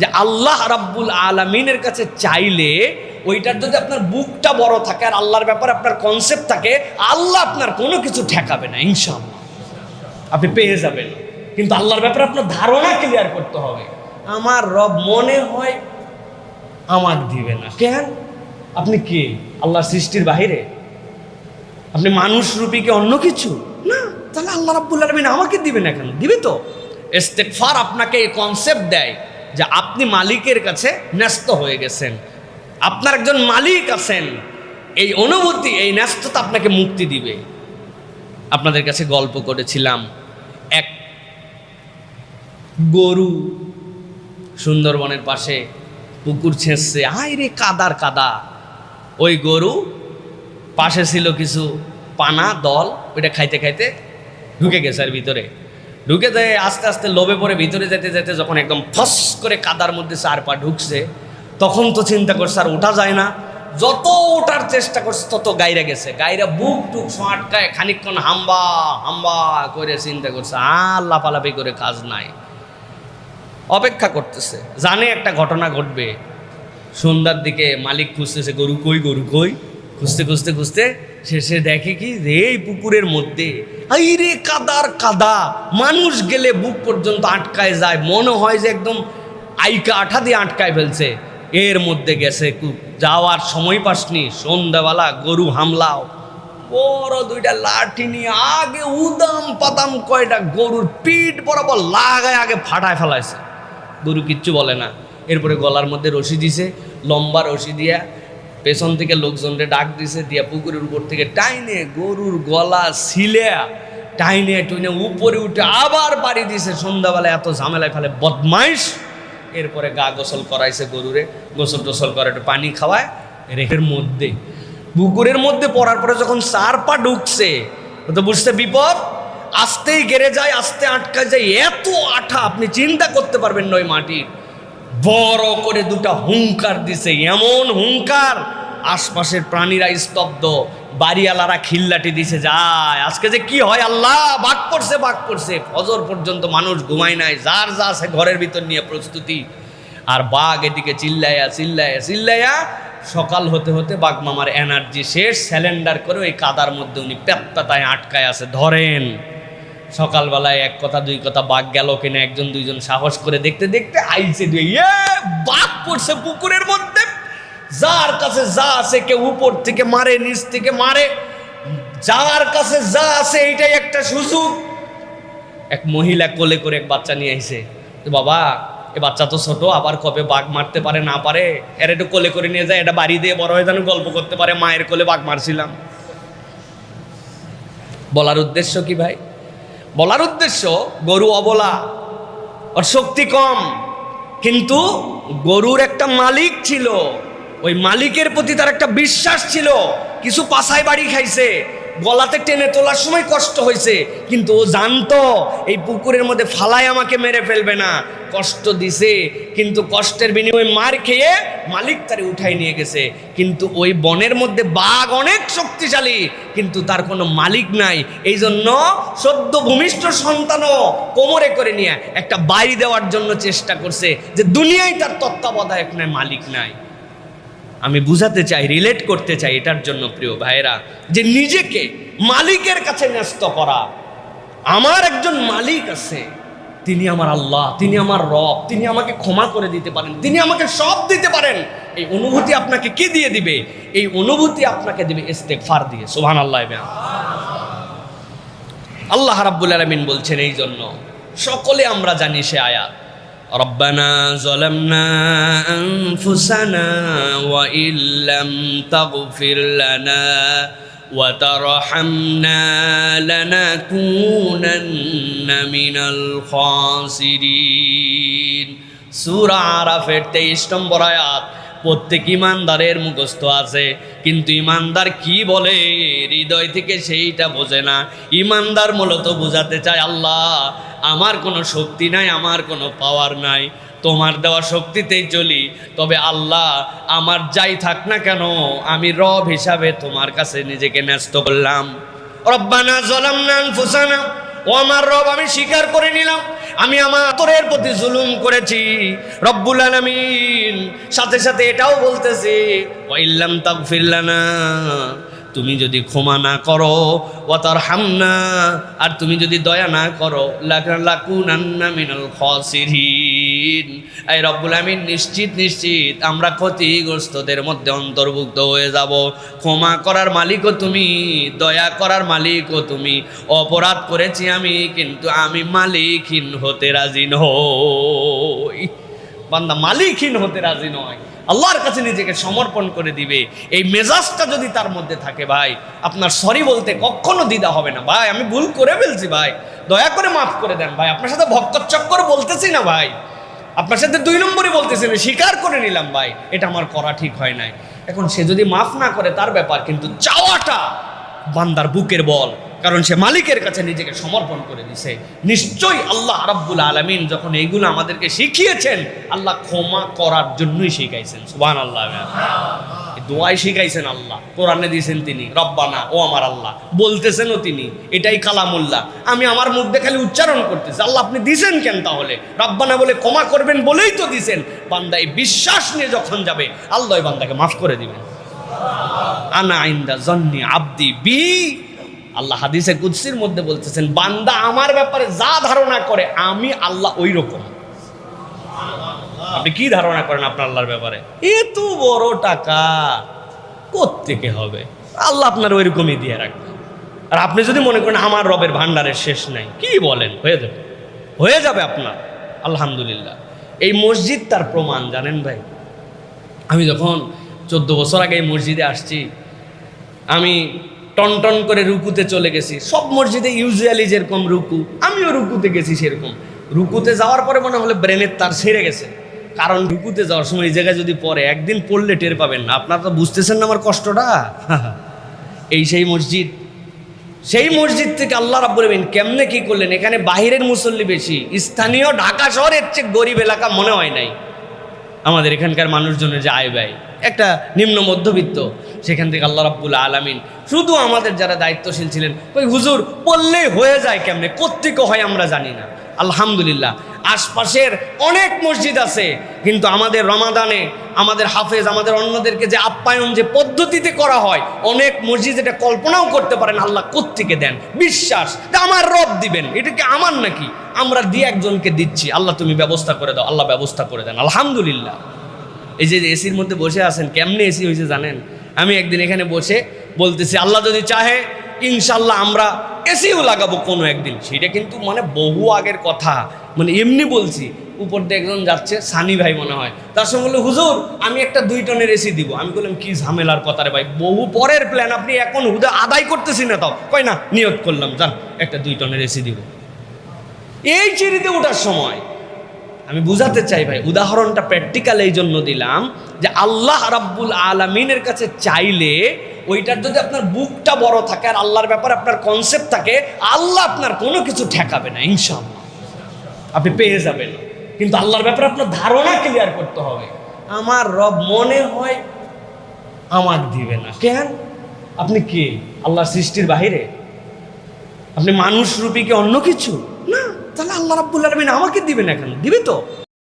যে আল্লাহ রাব্বুল আলমিনের কাছে চাইলে ওইটার যদি আপনার বুকটা বড় থাকে আর আল্লাহর ব্যাপারে আপনার কনসেপ্ট থাকে, আল্লাহ আপনার কোনো কিছু ঠেকাবে না, ইনশাআল্লাহ। আপনি পেয়ে যাবেন। কিন্তু আল্লাহর ব্যাপারে আপনার ধারণা ক্লিয়ার করতে হবে। আমার রব মনে হয় আমার দিবে না। কেন? আপনি কে? আল্লাহর সৃষ্টির বাহিরে? আপনি মানুষ রূপী কি অন্য কিছু? না, তাহলে আল্লাহ রাব্বুল আলমিন আমাকে দিবে না কেন? দিবে তো। ইস্তেকফার আপনাকে এই কনসেপ্ট দেয়। যে আপনি মালিকের কাছে ন্যস্ত হয়ে গেছেন। আপনার একজন মালিক আছেন। এই অনুভূতি, এই ন্যস্ততা আপনাকে মুক্তি দিবে। আপনাদের কাছে গল্প করেছিলাম, এক গরু সুন্দরবনের পাশে পুকুর ছেঁচছে। আয় রে কাদার কাদা। ওই গরু পাশে ছিল কিছু পানা, দল, ওইটা খাইতে খাইতে ঢুকে গেছে আর ভিতরে। ঢুকে যায়, আস্তে আস্তে লোভে পড়ে ভিতরে যেতে যেতে যখন একদম ফস করে কাদার মধ্যে চার পা ঢুকছে, তখন তো চিন্তা করছে, আর ওঠা যায় না। যত ওঠার চেষ্টা করছে, তত গাইরা গেছে। গাইরা বুক টুক আটকায় খানিকক্ষণ হাম্বা হাম্বা করে চিন্তা করছে, আর লাফালাফি করে কাজ নাই। অপেক্ষা করতেছে। জানে একটা ঘটনা ঘটবে। সন্ধ্যার দিকে মালিক খুঁজতেছে, গরু কই গরু কই? খুঁজতে খুঁজতে খুঁজতে শেষে দেখে কি রে এই পুকুরের মধ্যে? রে কাদার কাদা। মানুষ গেলে বুক পর্যন্ত আটকায় যায়। মনে হয় যে একদম আইকা আঠা দিয়ে আটকায় ফেলছে। এর মধ্যে গেছে যাওয়ার সময় পাসনি। সন্ধ্যাবেলা গরু হামলাও। বড় দুইটা লাঠি নিয়ে আগে উদাম পাতাম কয়টা গরুর পিঠ বরাবর লাগায় আগে ফাটায় ফেলাইছে। গরু কিচ্ছু বলে না। এরপরে গলার মধ্যে রশি দিছে। লম্বা রশি দিয়া পেছন থেকে লোকজনরে ডাক দিছে, দিয়া পুকুরের উপর থেকে টাইনে গরুর গলা ছিলেয়া টাইনে টুইনে উপরে উঠে আবার বাড়ি দিছে। সন্ধ্যাবেলা এত ঝামেলায় ফেলে, বদমাইশ। এরপরে গা গোসল করাইছে গরুরে, গোসল টোসল করে একটু পানি খাওয়ায় রেখের মধ্যে। পুকুরের মধ্যে পড়ার পরে যখন চার পা ঢুকছে তো বুঝতে বিপদ? আস্তেই গেড়ে যায়, আস্তে আটকা যায়, এত আঠা আপনি চিন্তা করতে পারবেন নয় মাটির। বড় করে দুটা হুঙ্কার দিছে। এমন হুঙ্কার আশপাশের প্রাণীরা স্তব্ধ, বাড়িওয়ালারা খিল্লাটি দিছে, যায়, আজকে যে কি হয় আল্লাহ, বাঘ পড়ছে বাঘ পড়ছে। ফজর পর্যন্ত মানুষ ঘুমায় নাই, যার যা আছে ঘরের ভিতর নিয়ে প্রস্তুতি। আর বাঘ এদিকে চিল্লাইয়া চিল্লাইয়া চিল্লাইয়া সকাল হতে হতে বাঘ মামার এনার্জি শেষ স্যালেন্ডার করে ওই কাদার মধ্যে উনি পেত্তাতায় আটকায় আছে। ধরেন সকালবেলায় এক কথা, দুই কথা, বাঘ গেল কিনা, একজন, দুইজন সাহস করে দেখতে দেখতে আইছে দুই। ইয়ে বাঘ পড়ছে পুকুরের মধ্যে। যার কাছে যা আছে কেউ উপর থেকে মারে, নিচ থেকে মারে। যার কাছে যা আছে এইটাই একটা সুযোগ। এক মহিলা কোলে করে এক বাচ্চা নিয়ে আইছে। বাবা, এ বাচ্চা তো ছোট, আবার কবে বাঘ মারতে পারে, না পারে? এর একটু কোলে করে নিয়ে যায়, এটা বাড়ি দিয়ে বড় হয়ে যেন গল্প করতে পারে, মায়ের কোলে বাঘ মারছিলাম। বলার উদ্দেশ্য কি ভাই? বলার উদ্দেশ্য গরু অবলা ওর শক্তি কম। কিন্তু গরুর একটা মালিক ছিল। ওই মালিকের প্রতি তার একটা বিশ্বাস ছিল। কিছু পাশায় বাড়ি খাইছে। গলাতে টেনে তোলার সময় কষ্ট হয়েছে, কিন্তু ও জানতো, এই পুকুরের মধ্যে ফালায় আমাকে মেরে ফেলবে না। কষ্ট দিছে, কিন্তু কষ্টের বিনিময়ে মার খেয়ে মালিক তারে উঠাই নিয়ে গেছে। কিন্তু ওই বনের মধ্যে বাঘ অনেক শক্তিশালী, কিন্তু তার কোনো মালিক নাই। এই জন্য সদ্য ভূমিষ্ঠ সন্তানও কোমরে করে নিয়ে একটা বাড়ি দেওয়ার জন্য চেষ্টা করছে, যে দুনিয়ায় তার তত্ত্বাবধায়ক নাই, মালিক নাই। আমি বুঝাতে চাই রিলেট করতে চাই এটার জন্য প্রিয় ভাইয়েরা, যে নিজেকে মালিকের কাছে ন্যস্ত করা। আমার একজন মালিক আছে, তিনি আমার আল্লাহ, তিনি আমার রব, তিনি আমাকে ক্ষমা করে দিতে পারেন, তিনি আমাকে সব দিতে পারেন। এই অনুভূতি আপনাকে কি দিয়ে দিবে? এই অনুভূতি আপনাকে দিবে ইস্তেগফার দিয়ে সুবহান আল্লাহ আল্লাহ রাব্বুল আলামিন বলছেন এই জন্য সকলে আমরা জানি সে আয়াত ربنا ظلمنا أنفسنا وإن لم تغفر لنا وترحمنا لنكونن من الخاسرين. سورة عرفت تيشتم برايات প্রত্যেক ইমানদারের মুখস্থ আছে। কিন্তু ইমানদার কি বলে? হৃদয় থেকে সেইটা বোঝে না। ইমানদার মূলত বোঝাতে চায়, আল্লাহ, আমার কোনো শক্তি নাই, আমার কোনো পাওয়ার নাই। তোমার দেওয়া শক্তিতেই চলি। তবে আল্লাহ, আমার যাই থাক না কেন, আমি রব হিসাবে তোমার কাছে নিজেকে ন্যস্ত করলাম। রব্বানা জলামনা আনফুসানা ও আমার রব, আমি স্বীকার করে নিলাম। আমি আমার আতরের প্রতি জুলুম করেছি। রব্বুল আলামিন সাথে সাথে এটাও বলতেছে ওয়াইল্লাম তাগফির লানা, তুমি যদি ক্ষমা না করো ওয়াতার হামনা আর তুমি যদি দয়া না করো লাকুনান্না মিনাল খসিরিন। এই রব্বুল আমিন নিশ্চিত নিশ্চিত, আমরা ক্ষতিগ্রস্তদের মধ্যে অন্তর্ভুক্ত হয়ে যাব। ক্ষমা করার মালিকও তুমি, দয়া করার মালিকও তুমি। অপরাধ করেছি আমি, কিন্তু আমি মালিকহীন হতে রাজি নই। বান্দা মালিকহীন হতে রাজি নয়। আল্লাহর কাছে নিজেকে সমর্পণ করে দিবে। এই মেজাজটা যদি তার মধ্যে থাকে ভাই, আপনার সরি বলতে কখনো দ্বিধা হবে না। ভাই, আমি ভুল করে ফেলছি ভাই। দয়া করে মাফ করে দেন ভাই। আপনার সাথে ভক্কর চক্কর বলতেছি না ভাই। আপনার সাথে দুই নম্বরই বলতেছেন স্বীকার করে নিলাম ভাই, এটা আমার করা ঠিক হয় নাই। এখন সে যদি মাফ না করে, তার ব্যাপার কিন্তু চাওয়াটা বান্দার বুকের বল। কারণ সে মালিকের কাছে নিজেকে সমর্পণ করে দিছে। নিশ্চয়ই আল্লাহ রাব্বুল আলমিন যখন এইগুলো আমাদেরকে শিখিয়েছেন, আল্লাহ ক্ষমা করার জন্যই শিখাইছেন। সুবান আল্লাহ দোয়াই শিখাইছেন আল্লাহ। কোরআনে দিয়েছেন তিনি, রব্বানা, ও আমার আল্লাহ। বলতেছেনও তিনি, এটাই কালামুল্লাহ। আমি আমার মুখ দিয়ে খালি উচ্চারণ করতেছি। আল্লাহ আপনি দিছেন কেন তাহলে? রব্বানা বলে ক্ষমা করবেন বলেই তো দিছেন। বান্দা এই বিশ্বাস নিয়ে যখন যাবে, আল্লাহ বান্দাকে মাফ করে দিবেন। আনা আইন্দা জন্নি আব্দি বি। আল্লাহ হাদিসে কুদসির মধ্যে বলতেছেন, বান্দা আমার ব্যাপারে যা ধারণা করে, আমি আল্লাহ ওই রকম আপনি কি ধারণা করেন আপনার আল্লাহর ব্যাপারে? এত বড় টাকা থেকে হবে? আল্লাহ আপনার ওইরকমই দিয়ে রাখবে। আর আপনি যদি মনে করেন আমার রবের ভান্ডারের শেষ নাই, কি বলেন? হয়ে যাবে। হয়ে যাবে আপনার। আলহামদুলিল্লাহ। এই মসজিদ তার প্রমাণ, জানেন ভাই? আমি যখন চোদ্দ বছর আগে এই মসজিদে আসছি, আমি টন টন করে রুকুতে চলে গেছি। সব মসজিদে ইউজুয়ালি যেরকম রুকু, আমিও রুকুতে গেছি সেরকম। রুকুতে যাওয়ার পরে মনে হলে ব্রেনের তার সেরে গেছে। কারণ রুকুতে যাওয়ার সময় এই জায়গায় যদি পড়ে, একদিন পড়লে টের পাবেন না। আপনারা তো বুঝতেছেন না আমার কষ্টটা? এই সেই মসজিদ। সেই মসজিদ থেকে আল্লাহ রাব্বুল আমিন কেমনে কি করলেন? এখানে বাহিরের মুসল্লি বেশি। স্থানীয় ঢাকা শহরের চেয়ে গরিব এলাকা মনে হয় নাই। আমাদের এখানকার মানুষজনের যে আয় ব্যয়। একটা নিম্ন মধ্যবিত্ত। সেখান থেকে আল্লাহ রাব্বুল আলামিন শুধু আমাদের যারা দায়িত্বশীল ছিলেন ওই হুজুর, পড়লেই হয়ে যায় কেমনে? কোত্থেকে হয় আমরা জানি না। আলহামদুলিল্লাহ। আশপাশের অনেক মসজিদ আছে, কিন্তু আমাদের রমাদানে, আমাদের হাফেজ, আমাদের অন্যদেরকে যে আপ্যায়ন যে পদ্ধতিতে করা হয়, অনেক মসজিদ এটা কল্পনাও করতে পারেন, আল্লাহ কোত্থেকে দেন? বিশ্বাস। আমার রব দিবেন। এটা কি আমার নাকি? আমরা দিয়ে একজনকে দিচ্ছি। আল্লাহ তুমি ব্যবস্থা করে দাও। আল্লাহ ব্যবস্থা করে দেন। আলহামদুলিল্লাহ। এই যে এসির মধ্যে বসে আছেন, কেমনে এসি হয়েছে জানেন? আমি একদিন এখানে বসে বলতেছি, আল্লাহ যদি চাহে ইনশাল্লাহ আমরা এসিও লাগাবো কোনো একদিন। সেটা কিন্তু মানে বহু আগের কথা। মানে এমনি বলছি, উপর দিয়ে একজন যাচ্ছে, সানি ভাই মনে হয়। তার সঙ্গে বলল, হুজুর, আমি একটা দুই টনের এসি দিব। আমি বললাম, কি ঝামেলার কথা রে ভাই, বহু পরের প্ল্যান আপনি এখন হুদা আদায় করতেছি না তাও। কয়, না, নিয়োগ করলাম, যান, একটা দুই টনের এসি দিব। এই চিরিতে ওঠার সময় আমি বুঝাতে চাই ভাই, উদাহরণটা প্র্যাকটিক্যাল এই জন্য দিলাম যে আল্লাহ রাব্বুল আলমিনের কাছে চাইলে ওইটার যদি আপনার বুকটা বড় থাকে আর আল্লাহর ব্যাপারে আপনার কনসেপ্ট থাকে, আল্লাহ আপনার কোনো কিছু ঠেকাবে না, ইনশাআল্লাহ। আপনি পেয়ে যাবেন। কিন্তু আল্লাহর ব্যাপারে আপনার ধারণা ক্লিয়ার করতে হবে। আমার রব মনে হয় আমাকে দিবে না। কেন? আপনি কে? আল্লাহর সৃষ্টির বাহিরে? আপনি মানুষ রূপী কি অন্য কিছু? তাহলে আল্লাহ রাব্বুল আলমিন আমাকে না কেন দিবে তো?